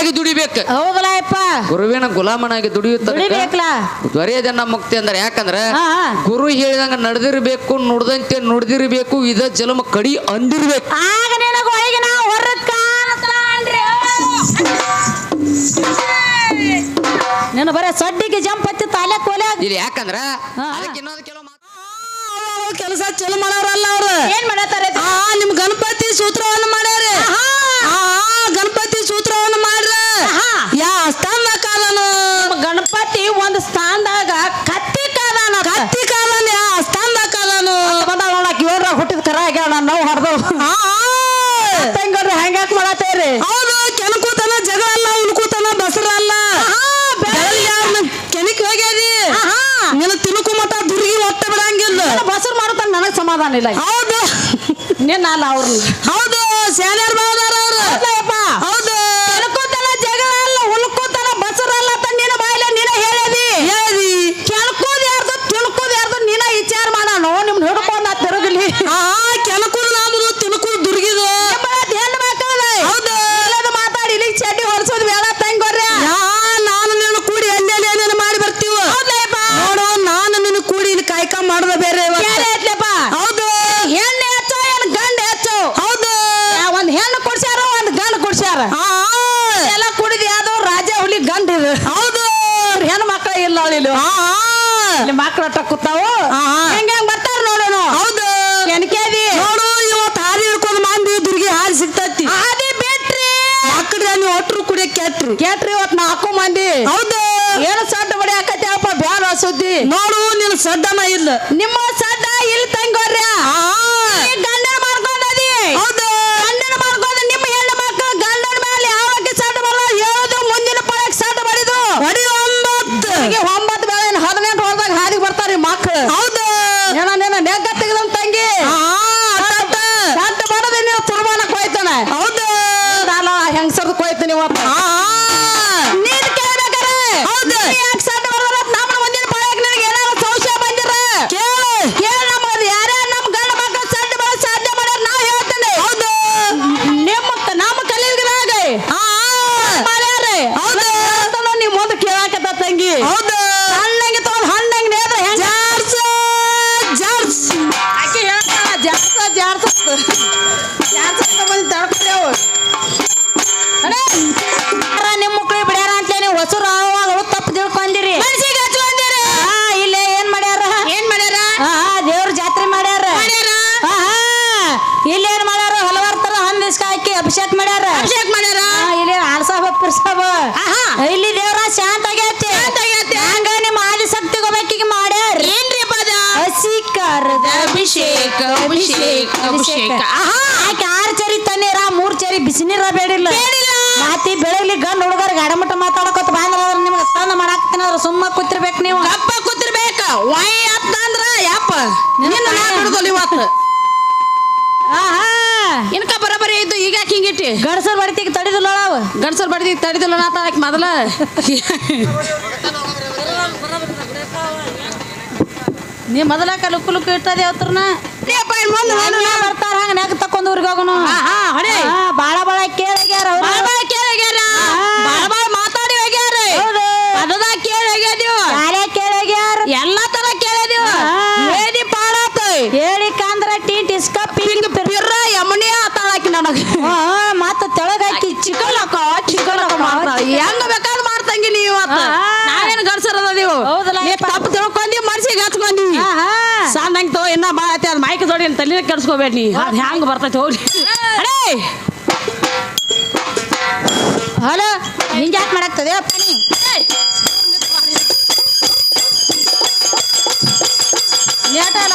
ಗುಲಾಮನಾಗಿ ದುಡಿಬೇಕು. ಹೌದಲ್ಲ ಯಪ್ಪ ಗುರುವಿನ ಗುಲಾಮನಾಗಿ ದುಡಿಯುತ್ತದೆ ದುಡಿಬೇಕಲ್ಲ ತ್ವರೆಯದನ್ನ ಮುಕ್ತಿ ಅಂದ್ರೆ ಯಾಕಂದ್ರೆ ಹಾ ಹಾ. ಗುರು ಹೇಳಿದಂಗ ನಡೆದಿರ್ಬೇಕು ನುಡ್ದಂತೆ ನುಡ್ದಿರ್ಬೇಕು ಇದ ಜಲಮ ಕಡಿ ಅಂದಿರ್ಬೇಕು. ಆಗ ನಿನಗ ಕಾಣ್ತಾನ್ರಿ ನಿನ್ನ ಬರೇ ಸಡ್ಡಿಗೆ ಜಂಪ್ ಹತ್ತಿ ತಾಲೆ ಕೋಲೆ ಇಲ್ಲಿ ಯಾಕಂದ್ರ ಹಾ. ಅದಕ್ಕೆ ಇನ್ನೊಂದು ಕೆಲವು ಮಾತು ಕೆಲಸ ಚಲೋ ಮಾಡೋರಲ್ಲ ಅವ್ರು. ಏನ್ ಮಾಡತ್ತಾರ? ಆ ನಿಮ್ ಗಣಪತಿ ಸೂತ್ರವನ್ನು ಮಾಡ್ಯಾರ. ಆ ಗಣಪತಿ ಸೂತ್ರವನ್ನು ಮಾಡ್ರ. ಯಾ ಸ್ತಂಭ ಕಾಲನು ಗಣಪತಿ ಒಂದ್ ಸ್ಥಾನದಾಗ ಕತ್ತಿ ಕಾಲನ ಕತ್ತಿ ಕಾಲನ ಯಾ ಸ್ತಂಭ ಕಾಲನು ನೋಡಕ್ ಏಳ್ರ ಹುಟ್ಟಿದ ಕರ ಆಗ್ಯಾವ ನಾನು ನಾವು ಆ. ತಂಗಡ್ರಿ ಹಂಗ್ಯಾಕ್ ಮಾಡತ್ತೇರಿ? ಹೌದು ಕೆಣಕೂತನ ಜಗಳ ಅಲ್ಲ ಉಳ್ಕೂತನ ಬಸರ ಅಲ್ಲ. ಕೆಣಕ್ ಹೋಗ್ಯಾರಿ ನಿನ್ನ ತಿನ್ಕು ಮತ ದುರ್ಗಿ ಒತ್ತ ಬಿಡಂಗಿಲ್ಲ ಬಸರ್ ಮಾಡುತ್ತಾನ ನನಗ್ ಸಮಾಧಾನ ಇಲ್ಲ ಹೌದು. ನಿನ್ನ ಅಲ್ಲ ಅವ್ರನ್ನ ಹೌದು ಸ್ಯಾನ್ಯಾರ್ ಬಾದಾರ ಅವ್ರು ಹೌದಯ್ಯಪ್ಪ. ಹೌದು ಕೆಣಕುತನ ಜಗಳ ಅಲ್ಲ ಉಳ್ಕುತನ ಬಸರ ಅಲ್ಲ ಅಂತ ನಿನ್ನ ಬಾಯಿಲೆ ನೀನ ಹೇಳದಿ ಹೇಳಿ ಕೆಣಕುದ್ ಯಾರ್ದು ತಿಳ್ಕುದ್ ಯಾರ್ದು ನೀನ ವಿಚಾರ ಮಾಡೋಣ ನಿಮ್ನ ಹಿಡ್ಕೊಂಡ್ ನಾ ತಿರುಗಲಿ ಆ ಕೆಣಕುದು ನಮ್ದು ತಿನ್ಕುದು ದುರ್ಗಿದು ಹೆಣ್ಣು ಮಕ್ಕಳಲ್ಲ ಹೌದು ಇಲ್ಲದ ಮಾತಾಡಿ ಇಲ್ಲಿಗೆ ಚಡ್ಡಿ ಹೊಡ್ಸೋದು ಬೇಡ ತಂಗೊರ್ರೆ ಯಾ ನಾನು ನಿನ್ನ ಕೂಡಿ ಎಲ್ಲೆಲ್ಲಿ ಏನೇನು ಮಾಡಿ ಬರ್ತೀವ ನೋಡು ನಾನು ನಿನ್ನ ಕೂಡಿ ಇಲ್ಲಿ ಕಾಯ್ಕ ಮಾಡೋದ ಬೇರೆ ಇವತ್ತು. ಬೇರೆ ಐತ್ಲಪ್ಪ ಹೌದು ಹೆಣ್ಣು ಹೆಚ್ಚು ಏನ್ ಗಂಡ ಹೆಚ್ಚು ಹೌದು ಯಾ, ಒಂದ್ ಹೆಣ್ಣು ಕುಡ್ಸ್ಯಾರ ಒಂದ್ ಗಂಡ ಕುಡ್ಸ್ಯಾರ ಆ, ಎಲ್ಲ ಕುಡಿದ ಯಾವ್ದೋ ರಾಜ ಹುಲಿ ಗಂಡ ಇದು ಹೌದು ಅವ್ರ ಹೆಣ್ಣು ಮಕ್ಕಳ ಇಲ್ಲ ಅವಳಿಲು ಆ, ಆ. ಇಲ್ಲಿ ಮಕ್ಕಳ ಕೂತಾವು ಆ, ಆ. ಹೆಂಗ ಹೆಂಗ್ ಬರ್ತಾರ ನೋಡೋಣ ಹೌದು ಕೆನಕೇದಿ ನೋಡು ಇವತ್ತು ಹಾರಿ ಹಿಡ್ಕೊಂಡು ಮಂದಿ ದುರ್ಗಿ ಹಾರಿ ಸಿಗ್ತೈತಿ ಆದಿ ಬಿಟ್ರಿ ಮಕ್ಕಳ ನೀವು ಒಟ್ರು ಕುಡಿಯ ಕೆಟ್ರಿ ಇವತ್ ನಾಲ್ಕು ಮಂದಿ. ಹೌದು. ಏನು ಸಡ್ಡ ಬಡಿಯಾಕತ್ಯಾವಪ್ಪ ಬ್ಯಾಡ ಸುದ್ದಿ. ನೋಡು ನಿನ್ ಸಡ್ಡನ ಇಲ್ಲ. ನಿಮ್ಮ ಅಭಿಷೇಕ. ಆಕೆ ಆರ್ ಚರಿ ತಣ್ಣೀರ ಮೂರ್ ಚರಿ ಬಿಸಿ ನೀರ ಬೇಡಿಲ್ಲ. ಮಾತಿ ಬೆಳಗ್ಲಿ ಗಂಡ ಹುಡುಗರ್ ಗಡಮಟ ಮಾತಾಡಕೋತ ಬಂದ್ರ ನಿಮ್ಗೆ ಸ್ನಾನ ಮಾಡಾಕ್ತಿನಾದ್ರ ಸುಮ್ಮ ಕೂತಿರ್ಬೇಕು ನೀವು. ಅಪ್ಪ ಕೂತಿರ್ಬೇಕ. ವಾಯ್ ಅತ್ತ ಅಂದ್ರ ಯಪ್ಪ. ನಿನ್ನ ನಾ ಬಿಡುದಿಲ್ಲ ಇವತ್ತು. ಆಹಾ! ಇನ್ಕ ಬರಬರಿ ಇದ್ದು ಈಗ ಯಾಕೆ ಹಿಂಗಿಟ್ಟಿ? ಗಂಡಸರ್ ಬಡಿತಿಗೆ ತಡಿದಿಲ್ಲ ಅವ. ಗಂಡಸರ್ ಬಡ್ದಿ ತಡಿದಿಲ್ಲ ನಾ ತಾಳಕ್ ಮೊದಲ. ನೀ ಮೊದಲಾಕ ಲುಕ್ಕು ಲುಕ್ಕು ಇಟ್ಟದೆ ಅವತ್ರನ ಯಪ್ಪ ಇನ್ ಮುಂದೆ ನೋಡು. ಬರ್ತಾರ ಹಂಗ ನೆಗ್ ತಕೊಂಡ್ ಊರಿಗೆ ಹೋಗೋನು ಹಾ ಹೊಡಿ. ಬಾಳ ಬಾಳ ಕೇಳ್ಯಾರ ಬಾಳ ಬಾಳ ಬಾಳ್ ಬಾಳ. ಬಾಳ್ ಮಾತಾಡಿ ಹೋಗ್ಯಾರ. ಹೌದು. ಪದದಾಗ ಕೇಳ್ ಹೋಗ್ಯಾದ್ಯು. ಯಾರೇ ಕೇಳ್ಯಾರ ಎಲ್ಲಾ ತರ ಕೇಳಿದ್ಯು ಆಹಾ. ಏದಿ ಪಾಡಾತ ಹೇಳಿ ಕಾಂದ್ರ ಟೀ ಟಿಸ್ಕ ಪಿಂಗ್ ಪಿರ್ರ ಯಮುನಿ ಆತಾಳಾಕಿ ನನಗ ಮತ್ತ ತೆಳಗಾಕಿ ಹಾಕಿ ಚಿಕ್ಕಲಕ್ಕ ಚಿಕ್ಕಲಕ್ಕ ಮಾಡ್ತಾಳ ಹೆಂಗ ಬೇಕಾದ್ ಮಾಡ್ತಂಗಿ ನೀ ಇವತ್ತು ಆಹಾ. ನಾವೇನು ಗಡ್ಸರದ ನೀವು ಹೌದಲ್ಲ ನೀ ಯಪ್ಪ. ತಪ್ಪು ತಿಳ್ಕೊಂಡಿ ಮನ್ಸಿಗೆ ಹಚ್ಕೊಂಡಿ ಆಹಾ. ಸಣ್ಣ ಹಂಗೆ ತಗೋ ಇನ್ನ ಭಾಳ ಐತಿ ಅದು ಮೈಕ್ ಜೋಡಿ ತಲೆ ಕೆಡ್ಸ್ಕೋಬೇಡಿ ನೀ. ಅದು ಹೆಂಗ್ ಬರ್ತೈತಿ ಹೋಗ್ಲಿ. ಅಡೇ! ಹಲೋ ಹಿಂಗೆ ಯಾಕೆ ಮಾಡಾಕ್ತದೆ ಅಪ್ಪ ನೀ? ಲೇಟ ಅಲ್ಲ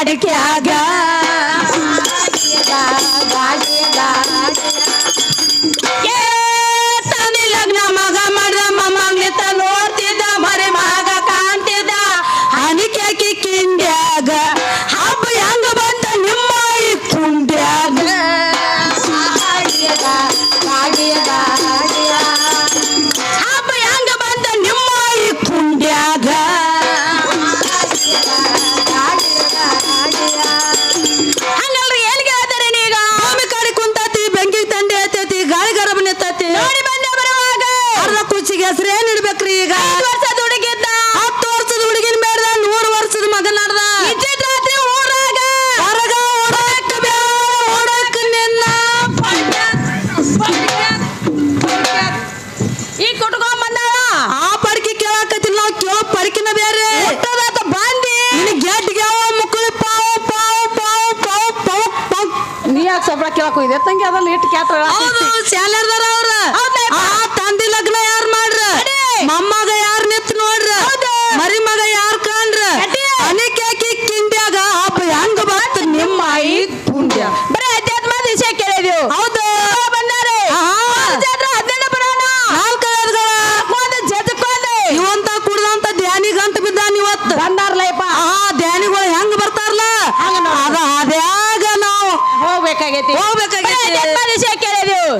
ಅಡಿಕೆ ಆಗ ಇದೆ ತಂಗಿ ಅದಲ್ಲ ಇಟ್ಟು ಕ್ಯಾತ್ರ ಹೌದು ಶಾಲೆರ್ದಾರ ಅವ್ರ ಆ ತಂದಿ ಲಗ್ನ ಯಾರ್ ಮಾಡ್ರ ಮಮ್ಮಗ ಯಾರ್ ನಿತ್ ನೋಡ್ರ ಮರಿ ಮಗ ಯಾರ್ ಕಾಣ್ರ ಅನಿಕೇಕಿ ಕಿಂಡ್ಯಾಗ ಆಪ ಹೆಂಗ ಬಂತ ನಿಮ್ಮ ಆಯಿ ಪುಂಡ್ಯ ಬರೀ ಅಧ್ಯಾತ್ಮ ದಿಶ ಕೇಳಿದೆವು ಹೌದು ಬಂದಾರೆ ಇವಂತ ಕುಡದಂತ ಧ್ಯಾನಿ ಗಂತ ಬಿದ್ದಾನ ಇವತ್ತು ಬಂದಾರ್ಲಪ್ಪ ಆ ಧ್ಯಾನಿಗಳು ಹೆಂಗ್ ಬರ್ತಾರಲ್ಲ ಅದ ಅದ್ಯಾಗ ನಾವು ಹೋಗ್ಬೇಕಾಗೈತಿ ಹೋಗ ಎಪ್ಪತ್ತು ದಿವಸ ಕೇಳಿದೆವು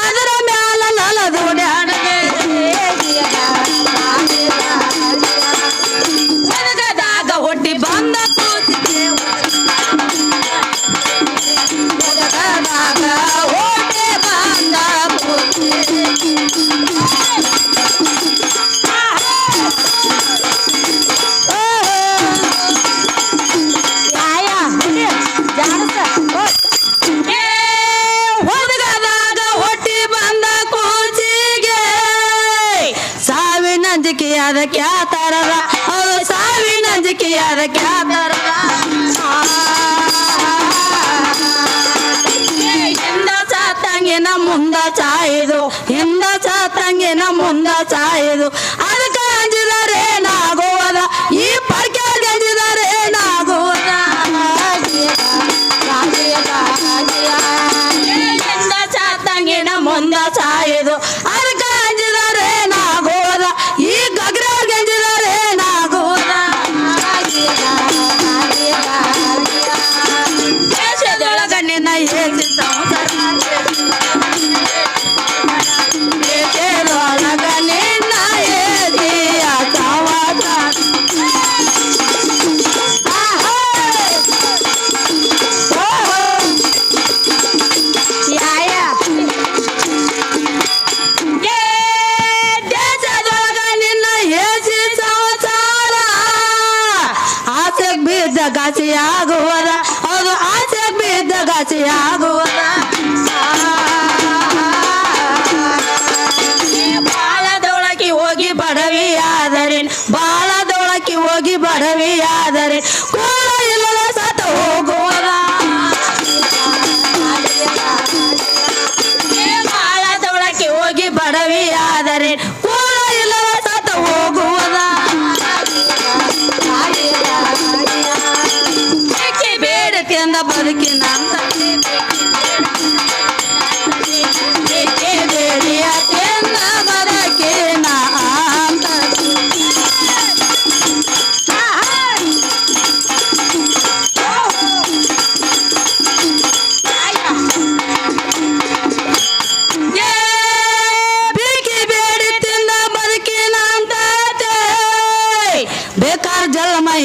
ಅದರ ಮ್ಯಾಲ ನಲ ದೋಡ್ಯಾಡದೆ ಮುಂದ ಚಾಯಿದು ಹಿಂದ ಚಾತಂಗಿನ ಮುಂದ ಚಾಯಿದು.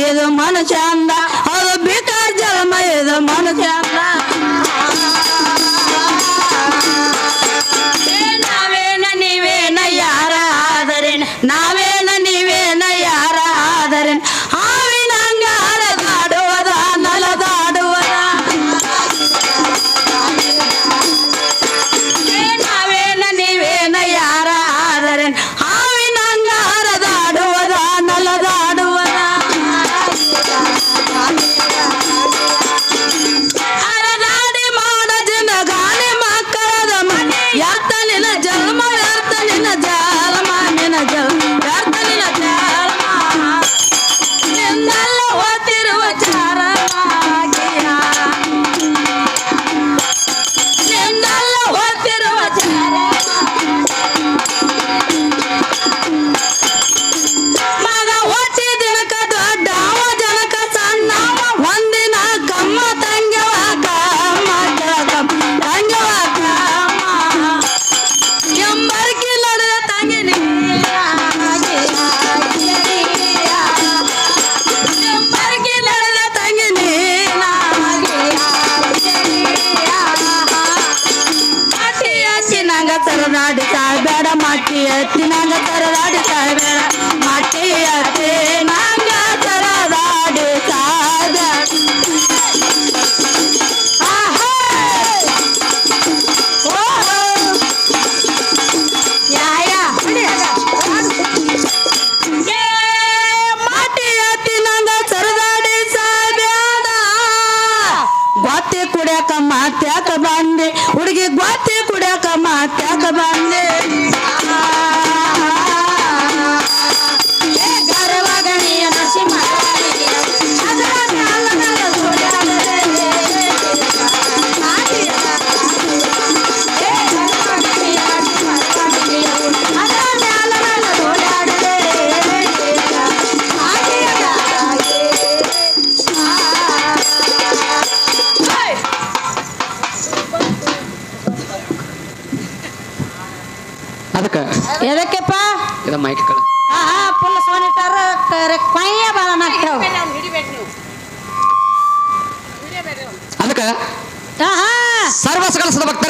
ಜನ್ಮ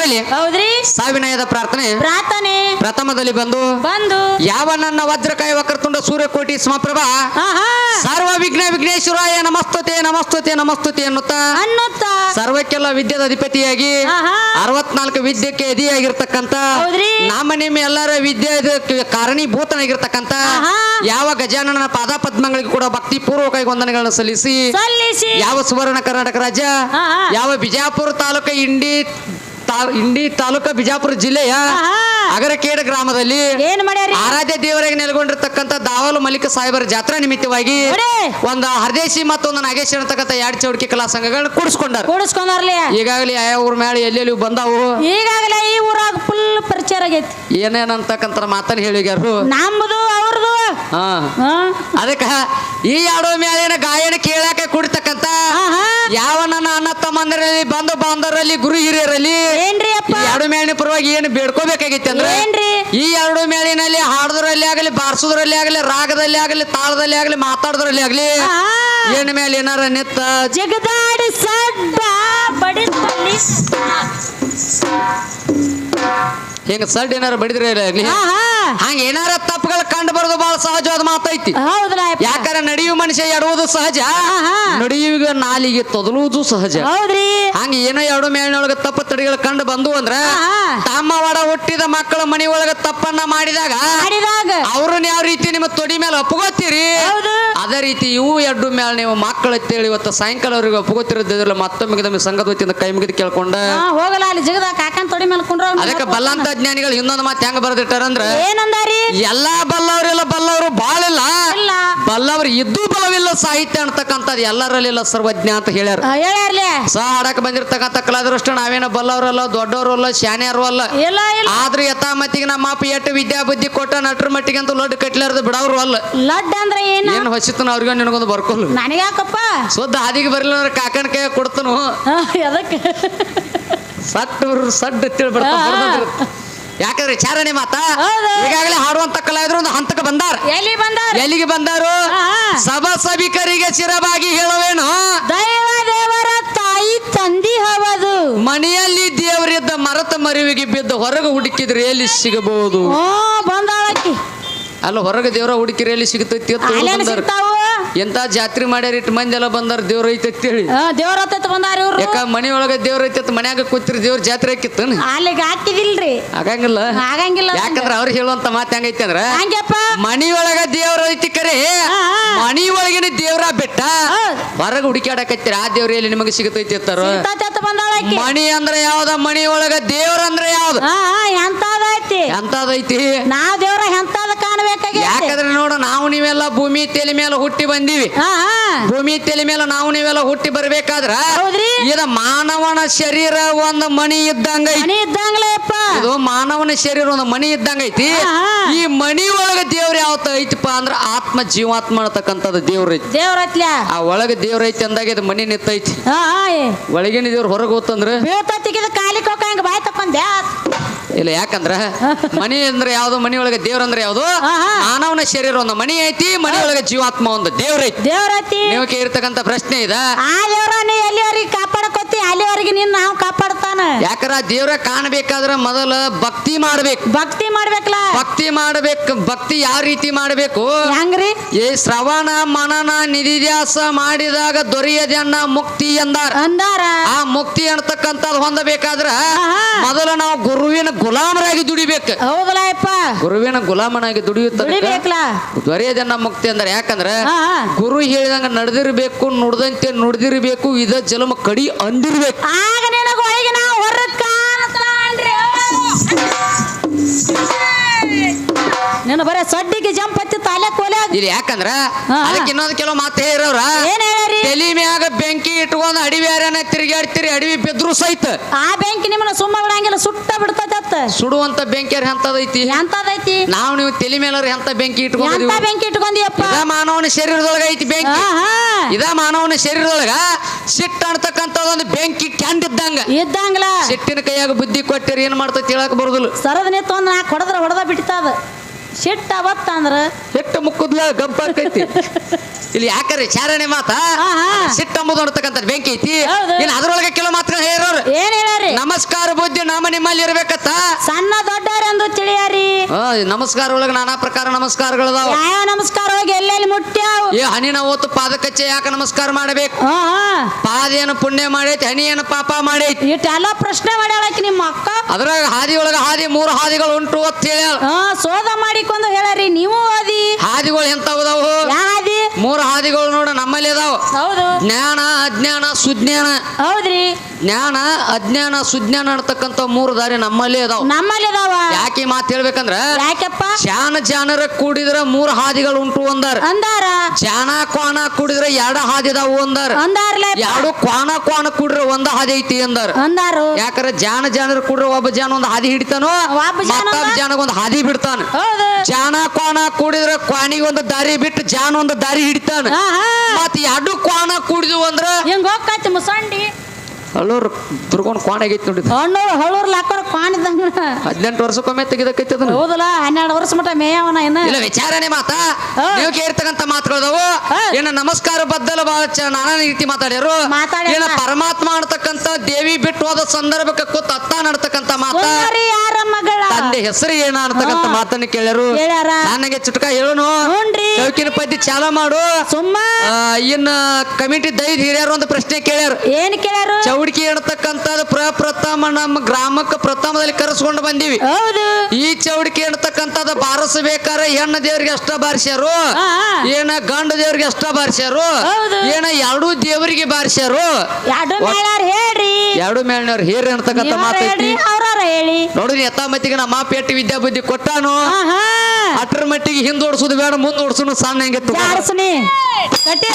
ಹೌದ್ರಿ? ಸಾವಿನಯದ ಪ್ರಾರ್ಥನೆ. ಪ್ರಾರ್ಥನೆ. ಪ್ರಥಮದಲ್ಲಿ ಬಂದು ಬಂದು. ಯಾವ ನನ್ನ ವಜ್ರಕಾಯ ವಕ್ರತುಂಡ ಸೂರ್ಯಕೋಟಿ ಸಮಪ್ರಭಾ? ಸರ್ವ ವಿಘ್ನ ವಿಘ್ನೇಶ್ವರಾಯ ನಮಸ್ತುತೆ ನಮಸ್ತುತೆ ನಮಸ್ತುತಿ ಅನ್ನುತ್ತಾ? ಅನ್ನುತ್ತ? ಸರ್ವಕ್ಕೆಲ್ಲ ವಿದ್ಯದ ಅಧಿಪತಿಯಾಗಿ ಅರವತ್ನಾಲ್ಕು ವಿದ್ಯಕ್ಕೆ ಎದಿಯಾಗಿರ್ತಕ್ಕಂತ ನಾಮ ನಮ್ಮ ಎಲ್ಲರ ವಿದ್ಯೆ ಕಾರಣೀಭೂತನಾಗಿರ್ತಕ್ಕಂತ ಯಾವ ಗಜಾನನ ಪಾದ ಪದ್ಮಗಳಿಗೆ ಕೂಡ ಭಕ್ತಿ ಪೂರ್ವಕವಾಗಿ ವಂದನೆಗಳನ್ನು ಸಲ್ಲಿಸಿ ಸಲ್ಲಿಸಿ. ಯಾವ ಸುವರ್ಣ ಕರ್ನಾಟಕ ರಾಜ್ಯ ಯಾವ ಬಿಜಾಪುರ ತಾಲೂಕ ಇಂಡಿ ತಾ- ಇಂಡಿ ತಾಲೂಕ ಬಿಜಾಪುರ ಜಿಲ್ಲೆಯ. ಅಗರಕೇಡ ಗ್ರಾಮದಲ್ಲಿ ಏನ್ ಮಾಡ್ಯಾರಿ? ಆರಾಧ್ಯ ದೇವರಾಗಿ ನೆಲೆಗೊಂಡಿರ್ತಕ್ಕಂಥ ದಾವಲು ಮಲ್ಲಿಕ ಸಾಹೇಬರ ಜಾತ್ರಾ ನಿಮಿತ್ತವಾಗಿ. ಒಂದು ಹರದೇಶಿ ಮತ್ತೊಂದು ನಾಗೇಶ್ ಅಂತಕ್ಕಂಥ ಎರಡು ಚೌಡಿಕೆ ಕಲಾ ಸಂಘಗಳನ್ನ ಕೂಡಿಸ್ಕೊಂಡಾರ. ಕೂಡಿಸ್ಕೊಂಡಾರ್ಲಿ. ಈಗಾಗಲೇ ಯಾವ ಊರ ಮ್ಯಾಲ ಎಲ್ಲೆಲ್ಲಿ ಬಂದಾವು? ಈಗಾಗಲೇ ಈ ಊರಾಗ ಫುಲ್ ಪರಿಚಯ ಆಗೈತಿ. ಏನೇನಂತಕ್ಕಂಥ ಮಾತನ್ನು ಹೇಳಿಗ್ಯಾರು ನಮ್ದು ಅವ್ರದು ಹಾ. ಹಾ. ಅದಕ್ಕ ಈ ಎರಡು ಮ್ಯಾಲಿನ ಗಾಯನ ಕೇಳಾಕ ಕುಡಿತಕ್ಕಂತ. ಯಾವ ನನ್ನ ಅಣ್ಣ ತಮ್ಮಂದರಲ್ಲಿ ಬಂಧು ಬಾಂಧವರಲ್ಲಿ ಗುರು ಹಿರಿಯರಲ್ಲಿ ಏನ್ರಿ ಅಪ್ಪ? ಎರಡು ಮೇಲಿನ ಪರವಾಗಿ ಏನು ಬೇಡ್ಕೋಬೇಕಾಗಿತ್ತು ಅಂದ್ರೆ ಏನ್ರಿ? ಈ ಎರಡು ಮೇಲಿನಲ್ಲಿ ಹಾಡದ್ರಲ್ಲಿ ಆಗಲಿ ಬಾರಿಸೋದ್ರಲ್ಲಿ ಆಗಲಿ ರಾಗದಲ್ಲಿ ಆಗಲಿ ತಾಳದಲ್ಲಿ ಆಗಲಿ ಮಾತಾಡೋದ್ರಲ್ಲಿ ಆಗಲಿ. ಏನ್ ಮೇಲೆ ಏನಾರ ನಿತ್ತ? ಜಗದಾಡಿ ಸಡ್ಡ ಬಡಿದಲ್ಲಿ ಹಿಂಗ ಸಡ್ ಏನಾರ ಬಡಿದ್ರೆ ಆಗಲಿ? ಹಂಗ ಏನಾರ ತಪ್ಪುಗಳು ಕಂಡು ಬರೋದು ಬಹಳ ಸಹಜವಾದ ಮಾತೈತಿ ಹೌದಲ್ಲ ಯಪ್ಪ. ಯಾಕಂದ್ರೆ ನಡೆಯುವ ಮನುಷ್ಯ ಎಡುವುದು ಸಹಜ ಆಹಾ. ನಡೆಯುವ ನಾಲಿಗೆ ತೊದಲುವುದು ಸಹಜ. ಹೌದ್ರಿ. ಹಂಗ ಏನೋ ಎರಡು ಮೇಲಿನೊಳಗ ತಪ್ಪು ತಡಿಗಳು ಕಂಡು ಬಂದು ಅಂದ್ರ ಆಹಾ. ತಮ್ಮ ಒಡ ಹುಟ್ಟಿದ ಮಕ್ಕಳ ಮನಿ ಒಳಗ ತಪ್ಪನ್ನ ಮಾಡಿದಾಗ ಮಾಡಿದಾಗ. ಅವ್ರನ್ನ ಯಾವ ರೀತಿ ನಿಮ್ಮ ತೊಡಿ ಮೇಲೆ ಒಪ್ಕೋತೀರಿ? ಹೌದು. ಅದೇ ರೀತಿ ಇವು ಎರಡು ಮೇಲೆ ನೀವು ಮಕ್ಕಳು ಅಂತೇಳಿ ಇವತ್ತು ಸಾಯಂಕಾಲ ಅವ್ರಿಗೆ ಒಪ್ಕೋತಿರೋದಿಲ್ಲ ಮತ್ತೊಮ್ಮೆ ನಮಗೆ ಸಂಘದ ವತಿಯಿಂದ ಕೈ ಮುಗಿದು ಕೇಳ್ಕೊಂಡ. ಹಾ ಹೋಗಲ್ಲ ಅಲ್ಲಿ ಜಗದ ಕಾಕನ್ ತೊಡಿ ಮೇಲೆ ಕುಂಡ್ರ ಅದಕ್ಕೆ ಬಲ್ಲಂತ ಜ್ಞಾನಿಗಳು ಇನ್ನೊಂದು ಮಾತು ಹೆಂಗ ಬರೆದಿಟ್ಟಾರಂದ್ರ ಏನಂದಾರಿ? ಎಲ್ಲಾ ಬಲ್ಲವರಿಲ್ಲ ಬಲ್ಲವರು ಬಾಳಿಲ್ಲ ಇಲ್ಲ. ಬಲ್ಲವರು ಇದ್ದು ಬಲವಿಲ್ಲ ಸಾಹಿತ್ಯ ಅಂತಕ್ಕಂಥದ್ದು ಎಲ್ಲರಲ್ಲಿಲ್ಲ ಸರ್ವಜ್ಞ ಅಂತ ಹೇಳ್ಯಾರ. ಸಹ ಹೇಳ್ಯಾರ್ಲೆ. ಹಾಡಕ್ ಬಂದಿರ್ತಕ್ಕಂಥ ಕಲಾದೃಷ್ಟ ನಾವೇನೋ ಬಲ್ಲವರಲ್ಲ ದೊಡ್ಡವರು ಅಲ್ಲ ಶಾನ್ಯಾರು ಅಲ್ಲ. ಇಲ್ಲ ಇಲ್ಲ. ಮತ್ತಿಗೆ ಯಥಾಮತಿಗೆ ನಮ್ಮ ಅಪ್ಪ ಎಟ್ಟು ವಿದ್ಯಾ ಬುದ್ಧಿ ಕೊಟ್ಟ ನಟರ ಮಟ್ಟಿಗೆ ಅಂತ ಲೊಡ್ ಕಟ್ಲಾರ್ದು ಬಿಡವ್ರು ಅಲ್ಲ. ಲಡ್ ಅಂದ್ರೆ ಏನು? ಏನ್ ಹೊಸಿತನ ಅವ್ರಿಗೆ ನಿನಗೊಂದು ಬರ್ಕೊಲ್ಲ. ನನಗ್ಯಾಕಪ್ಪ? ಸುದ್ದ ಹಾದಿಗೆ ಬರಲಿಲ್ಲ ಅಂದ್ರೆ ಕಾಕನ ಕೈ ಕೊಡ್ತನು. ಸಟ್ ಎದಕ್ಕೆ ಸಟ್ಟು ಸಡ್ ತಿಳ್ಬಿಡ್ತಾರೆ. ಯಾಕಂದ್ರೆ ಚಾರಣೆ ಮಾತಾ. ಈಗಾಗಲೇ ಹಾಡುವಂತ ಕಲಾವಿದ್ರು ಒಂದು ಹಂತಕ್ಕೆ ಬಂದಾರ. ಎಲ್ಲಿ ಬಂದಾರ? ಎಲ್ಲಿಗೆ ಬಂದಾರು. ಸಭಾ ಸಭಿಕರಿಗೆ ಚಿರವಾಗಿ ಹೇಳುವೇನು? ದೈವ ದೇವರ ತಾಯಿ ತಂದಿ ಹವದು ಮನೆಯಲ್ಲಿ ದೇವರಿದ್ದ ಮರತ ಮರಿವಿಗೆ ಬಿದ್ದು ಹೊರಗೆ ಹುಡುಕಿದ್ರೆ ಎಲ್ಲಿ ಸಿಗಬಹುದು? ಬಂದಾಳಕ್ಕಿ. ಅಲ್ಲ ಹೊರಗೆ ದೇವರ ಹುಡುಕಿರೆ ಎಲ್ಲಿ ಸಿಗುತ್ತೈತಿ ಎಂತ ಜಾತ್ರೆ ಮಾಡ್ಯಾರ ಇಟ್ಟು ಮಂದಿ ಎಲ್ಲ ಬಂದಾರ ದೇವ್ರ ಐತೆ ಅಂತೇಳಿ. ದೇವ್ರ ಹತ್ತತ್ ಬಂದಾರ ಇವ್ರು. ಯಾಕ ಮನೆ ಒಳಗೆ ದೇವ್ರ ಐತೆ ಅಂತ ಮನ್ಯಾಗ ಕೂತಿರಿ ದೇವ್ರ ಜಾತ್ರೆ ಆಕಿತ್ತು ಅಲ್ಲಿಗೆ ಹಾಕಿದಿಲ್ರಿ ಆಗಂಗಿಲ್ಲ. ಆಗಂಗಿಲ್ಲ ಯಾಕಂದ್ರ ಅವ್ರು ಹೇಳುವಂತ ಮಾತು ಹೆಂಗೈತಿ ಅಂದ್ರ ಹಂಗಪ್ಪ. ಒಳಗ ದೇವ್ರ ಐತಿ ಕರೆ. ಮನಿ ಒಳಗಿನ ದೇವ್ರ ಬೆಟ್ಟ. ಹೊರಗ ಹುಡುಕ್ಯಾಡಕತ್ತೀರ ಆ ದೇವ್ರ ಎಲ್ಲಿ ನಿಮಗೆ ಸಿಗತೈತಿ ಅಂತಾರ. ಮಣಿ ಅಂದ್ರೆ ಯಾವ್ದ ಮಣಿ ಒಳಗ ದೇವ್ರ ಅಂದ್ರೆ ಯಾವ್ದು? ಎಂತದೈತಿ ಎಂತದೈತಿ ನಾ ದೇವ್ರ ಎಂತದ ಯಾಕಂದ್ರೆ ನೋಡು ನಾವು ನೀವೆಲ್ಲ ಭೂಮಿ ತೆಲಿ ಮೇಲೆ ಹುಟ್ಟಿ ಬಂದೀವಿ. ಹಾ ಭೂಮಿ ತೆಲಿ ಮೇಲೆ ನಾವು ನೀವೆಲ್ಲ ಹುಟ್ಟಿ ಬರ್ಬೇಕಾದ್ರ ಹೌದ್ರಿ? ಇದ ಮಾನವನ ಶರೀರ ಒಂದು ಮಣಿ ಇದ್ದಂಗ ಐತಿ ಮನಿ ಇದ್ದಂಗ್ಲೇಪ್ಪ ಇದು ಮಾನವನ ಶರೀರ ಒಂದು ಮಣಿ ಇದ್ದಂಗ ಐತಿ ಹಾ. ಈ ಮಣಿ ಒಳಗ ದೇವ್ರ ಯಾವತ್ತ ಐತಿಪ್ಪ ಅಂದ್ರ ಆತ್ಮ ಜೀವಾತ್ಮ ಅನ್ನತಕ್ಕಂಥದ್ದು ದೇವ್ರ ಐತಿ. ದೇವ್ರತ್ಲ ಆ ಒಳಗ ದೇವ್ರ ಐತಿ ಅಂದಾಗ ಇದು ಮಣಿ ನಿತ್ತೈತಿ. ಹಾ ಹಾ ಏ. ಒಳಗಿನ ದೇವ್ರ ಹೊರಗೆ ಹೋತಂದ್ರ? ಬೀಳ್ತತ್ತಿಗಿದ ಕಾಲಿ ಕೊಕ್ಕ ಹಂಗ ಬಾಯ್ ತಕೊಂಡ್ಯಾ ಇಲ್ಲ ಯಾಕಂದ್ರ ಮನಿ ಅಂದ್ರೆ ಯಾವ್ದು? ಮನಿ ಒಳಗೆ ದೇವ್ರ ಅಂದ್ರೆ ಯಾವ್ದು. ಮಾನವನ ಶರೀರ ಒಂದು ಮನಿ ಐತಿ ಮನಿ ಒಳಗೆ ಜೀವಾತ್ಮ ಒಂದು ದೇವ್ರ ಐತಿ. ದೇವ್ರತಿ ನೀವು ಪ್ರಶ್ನೆ ಇದ. ಆ ದೇವ್ರ ನೀ ಎಲ್ಲಿವರೆಗೆ ಕಾಪಾಡಕೋತಿ ಅಲ್ಲಿವರೆಗೆ ನಿನ್ನ ನಾವು ಕಾಪಾಡ್ತಾನ? ಯಾಕಂದ್ರ ಆ ದೇವ್ರ ಕಾಣಬೇಕಾದ್ರ ಮೊದಲ ಭಕ್ತಿ ಮಾಡ್ಬೇಕು. ಭಕ್ತಿ ಮಾಡ್ಬೇಕಲ್ಲ? ಭಕ್ತಿ ಮಾಡ್ಬೇಕು. ಭಕ್ತಿ ಯಾವ ರೀತಿ ಮಾಡ್ಬೇಕು? ಹೆಂಗ್ರಿ? ಈ ಶ್ರವಣ ಮನನ ನಿಧಿಧ್ಯಾಸ ಮಾಡಿದಾಗ ದೊರೆಯದನ್ನ ಮುಕ್ತಿ ಎಂದಾರ. ಅಂದಾರ? ಆ ಮುಕ್ತಿ ಅನ್ನತಕ್ಕಂಥದ್ದು ಹೊಂದಬೇಕಾದ್ರ ಮೊದಲ ನಾವು ಗುರುವಿನ ಗುಲಾಮರಾಗಿ ದುಡಿಬೇಕು. ಹೌದಲ್ಲ ಯಪ್ಪ ಗುರುವಿನ ಗುಲಾಮನಾಗಿ ದುಡಿಯುತ್ತ ದುಡಿಬೇಕಲ್ಲ? ದೊರೆಯದನ್ನ ಮುಕ್ತಿ ಅಂದ್ರೆ ಯಾಕಂದ್ರ. ಗುರು ಹೇಳಿದಂಗ ನಡೆದಿರ್ಬೇಕು ನುಡ್ದಂತೆ ನುಡ್ದಿರ್ಬೇಕು ಇದ ಜಲಮ ಕಡಿ ಅಂದಿರ್ಬೇಕು ಆಗ ನಿನಗ ಹೊರ ನಿನ್ನ ಬರೇ ಸಡ್ಡಿಗೆ ಜಂಪ್ ಹತ್ತಿ ತಾಲೆ ಕೊಲೆ ಇಲ್ಲಿ ಯಾಕಂದ್ರ. ಅದಕ್ಕೆ ಇನ್ನೊಂದು ಕೆಲವು ಮಾತು ಹೇಳಿರವ್ರ ಏನ್ ತಲಿ ಮ್ಯಾಗ ಬೆಂಕಿ ಇಟ್ಕೊಂಡು ಅಡವಿ ಯಾರನ್ನ ತಿರುಗಾಡ್ತೀರಿ ಅಡವಿ ಬಿದ್ರು ಸಹಿತ. ಆ ಬೆಂಕಿ ನಿಮ್ಮನ್ನ ಸುಮ್ಮ ಬಿಡಂಗಿಲ್ಲ ಸುಟ್ಟ ಬಿಡ್ತದತ್ತ ಅತ್ತ ಸುಡುವಂತ ಬೆಂಕಿ ಎಂತದೈತಿ ಎಂತದೈತಿ? ನಾವು ನೀವು ತಲಿ ಮೇಲರ್ ಎಂತ ಬೆಂಕಿ ಎಂತ ಇಟ್ಕೊಂಡಿದೀವಿ ಬೆಂಕಿ ಇಟ್ಕೊಂಡಿಯಪ್ಪ? ಇದ ಮಾನವನ ಶರೀರದೊಳಗ ಐತಿ ಬೆಂಕಿ. ಇದ ಮಾನವನ ಶರೀರದೊಳಗ ಸಿಟ್ಟ ಅಂತಕ್ಕಂಥದ್ದು ಒಂದು ಬೆಂಕಿ ಕ್ಯಾಂಡ್ ಇದ್ದಂಗ ಇದ್ದಂಗ್ಲ. ಸಿಟ್ಟಿನ ಕೈಯಾಗ ಬುದ್ಧಿ ಕೊಟ್ಟಿರಿ ಏನ್ ಮಾಡ್ತೈತಿ ಹೇಳಕ್ ಬರುದಿಲ್ಲ. ಸರದ ನಿಂತು ಒಂದು ನಾಲ್ಕು ಹೊಡೆದ್ರ ಹೊಡೆದ ಬಿಡ್ತದ ಸಿಟ್ಟ ಅವತ್ತ ಅಂದ್ರ? ಸಿಟ್ಟು ಮುಕ್ಕುದ್ಲ ಗಂಪಾಕೈತಿ. ಇಲ್ಲಿ ಯಾಕಂದ್ರೆ ಚಾರಣೆ ಮಾತ? ಆಹಾ. ಸಿಟ್ಟ ಅಂಬುದು ಬೆಂಕಿ ಐತಿ. ಹೌದು. ಇನ್ನು ಅದ್ರೊಳಗೆ ಕೆಲವು ಮಾತುಗಳು ಹೇರೋರು ಏನ್ ಹೇಳ್ಯಾರಿ ನಮಸ್ಕಾರ ಬುದ್ಧಿ ನಾಮ ನಿಮ್ಮಲ್ಲಿ ಇರ್ಬೇಕತ್ತ ಸಣ್ಣ ದೊಡ್ಡ ತಿಳಿಯಾರಿ ನಮಸ್ಕಾರ ಒಳಗ ನಾನಾ ಪ್ರಕಾರ ನಮಸ್ಕಾರಗಳು ಯಾವ ನಮಸ್ಕಾರ ಹೋಗಿ ಎಲ್ಲೆಲ್ಲಿ ಮುಟ್ಟ್ಯಾವ? ಏ ಹನಿನ ಓತು ಪಾದಕಚ್ಚೆ ಯಾಕೆ ನಮಸ್ಕಾರ ಮಾಡಬೇಕು? ಹಾ. ಪಾದ ಏನು ಪುಣ್ಯ ಮಾಡೈತಿ ಹನಿ ಏನು ಪಾಪ ಮಾಡೈತಿ? ಇಟ್ಟೆಲ್ಲ ಪ್ರಶ್ನೆ ಮಾಡ್ಯಾಳಕಿ ನಿಮ್ಮ ಅಕ್ಕ. ಅದ್ರಾಗ ಹಾದಿ ಒಳಗ ಹಾದಿ ಮೂರು ಹಾದಿಗಳು ಉಂಟು ಅಂತ ಹೇಳ ಹಾ ಸೋದ ಮಾಡಿಕೊಂಡು ಹೇಳ್ಯಾರಿ ನೀವು ಓದಿ. ಹಾದಿಗಳು ಎಂತಾವದಾವು ಯಾದಿ ಮೂರು ಹಾದಿಗಳು ನೋಡ ನಮ್ಮಲ್ಲಿ ಅದಾವ. ಹೌದು. ಜ್ಞಾನ ಅಜ್ಞಾನ ಸುಜ್ಞಾನ. ಹೌದ್ರಿ. ಜ್ಞಾನ ಅಜ್ಞಾನ ಸುಜ್ಞಾನ ಅಂತಕ್ಕಂತ ಮೂರು ದಾರಿ ನಮ್ಮಲ್ಲಿ ಅದಾವ. ನಮ್ಮಲ್ಲಿ ಅದಾವ. ಯಾಕೆ ಮಾತು ಹೇಳ್ಬೇಕಂದ್ರ ಯಾಕಪ್ಪ? ಶಾನ ಜಾನರ ಕೂಡಿದ್ರ ಮೂರು ಹಾದಿಗಳು ಉಂಟು ಅಂದಾರ. ಅಂದಾರ. ಜಾನ ಕ್ವಾನ ಕೂಡಿದ್ರ ಎರಡು ಹಾದಿ ಅದಾವ ಅಂದಾರ. ಅಂದಾರ್ಲೆ ಎರಡು ಕ್ವಾನ ಕ್ವಾನ ಕೂಡಿದ್ರ ಒಂದ ಹಾದಿ ಐತಿ ಅಂದಾರ. ಅಂದಾರ. ಯಾಕಂದ್ರೆ ಜಾನ ಜಾನರ ಕೂಡಿದ್ರ ಒಬ್ಬ ಜಾನ ಒಂದ್ ಹಾದಿ ಹಿಡಿತಾನೋ ಮತ್ತೊಬ್ಬ ಜಾನಗ ಒಂದ್ ಹಾದಿ ಬಿಡ್ತಾನ. ಜಾನ ಕ್ವಾನ ಕೂಡಿದ್ರ ಕ್ವಾನಿಗೆ ಒಂದು ದಾರಿ ಬಿಟ್ಟು ಜಾನ ಒಂದು ದಾರಿ ಹಿಡಿತಾನ. ಮತ್ ಎರಡು ಕೋಣ ಕುಡಿದ್ವು ಅಂದ್ರ ಹೆಂಗ್ ಹೋಗ್ಕೈತಿ ಮುಸಂಡಿ ಹಳ್ಳೂರು ದುರ್ಗೊಂಡ್ ಕ್ವಾಣ ಆಗೈತಿ ನೋಡಿ ಹಣ್ಣು ಹಳ್ಳೂರ್ ಲಾಕೋರ್ ಕಾಣಿದಂಗ ಹದಿನೆಂಟು ವರ್ಷಕ್ಕೊಮ್ಮೆ ತೆಗಿದಕ್ಕೈತಿ ಅದನ್ನ. ಹೌದಲ್ಲ ಹನ್ನೆರಡು ವರ್ಷ ಮಟ ಮೇಯವನ ಏನ ಇಲ್ಲ ವಿಚಾರನೆ ಮಾತಾ. ಹಾ. ನೀವು ಕೇಳ್ತಕ್ಕಂತ ಮಾತುಗಳದವು ಹಾ. ಏನ ನಮಸ್ಕಾರ ಬದ್ದಲು ಬಹಳ ಚ- ನಾನಾ ರೀತಿ ಮಾತಾಡ್ಯಾರು. ಮಾತಾಡ್ಯಾರ. ಏನ ಪರಮಾತ್ಮ ಅನ್ನತಕ್ಕಂತ ದೇವಿ ಬಿಟ್ಟು ಹೋದ ಸಂದರ್ಭಕ್ಕೆ ಕೂತ್ ಅತ್ತ ನಡ್ತಕ್ಕಂತ ಮಾತ. ಸುಂದರಿ ಯಾರ ಮಗಳ? ತಂದೆ ಹೆಸರು ಏನ ಅನ್ನತಕ್ಕಂತ ಹಾ. ಮಾತನ್ನ ಕೇಳ್ಯಾರು. ಹೇಳ್ಯಾರ. ನನಗೆ ಚುಟ್ಕ ಹೇಳುನು. ಹ್ಞೂನ್ರಿ. ಚೌಕಿನ ಪದಿ ಚಾಲ ಮಾಡು. ಸುಮ್ಮ. ಆ, ಇನ್ನ ಕಮಿಟಿ ದೈದ್ ಹಿರಿಯರು ಒಂದು ಪ್ರಶ್ನೆ ಕೇಳ್ಯಾರು. ಏನ್ ಕೇಳ್ಯಾರು? ಚೌಡಿಕೆ ಎಣ್ತಕ್ಕಂಥದ್ದು ಪ್ರಪ್ರಥಮ ನಮ್ಮ ಗ್ರಾಮಕ್ಕೆ ಪ್ರಥಮದಲ್ಲಿ ಕರೆಸ್ಕೊಂಡು ಬಂದೀವಿ. ಹೌದು. ಈ ಚೌಡಿಕೆ ಎಣ್ತಕ್ಕಂಥದ್ದು ಬಾರಿಸಬೇಕಾರ ಹೆಣ್ಣು ದೇವ್ರಿಗೆ ಅಷ್ಟ ಬಾರಿಸ್ಯಾರು ಏನ ಗಂಡ ದೇವ್ರಿಗೆ ಅಷ್ಟ ಬಾರಿಸ್ಯಾರು. ಏನ ಎರಡೂ ದೇವರಿಗೆ ಬಾರಿಸ್ಯಾರು. ಎರಡು ಮೇಳಾರ ಹೇಳ್ರಿ. ಎರಡು ಮೇಳ್ನವ್ರು ಹೇರಿ ಅಂತಕ್ಕಂಥ ಮಾತೈತಿ. ಹೇಳ್ರಿ ಅವ್ರಾರ ಮತ್ತಿಗೆ ನೋಡ್ರಿ ಯಥಾಮತಿಗೆ ನಮ್ಮ ಪೇಟಿ ವಿದ್ಯಾ ಬುದ್ಧಿ ಕೊಟ್ಟಾನು? ಆಹಾ ಅಟ್ರ ಮಟ್ಟಿಗೆ ಹಿಂದ್ ಓಡಿಸೋದು ಬೇಡ ಮುಂದ್ ಓಡಿಸೋದು ಸಣ್ಣ ಹೆಂಗೆ ಜಾಡ್ಸನಿ. ಕಟ್ಟಿ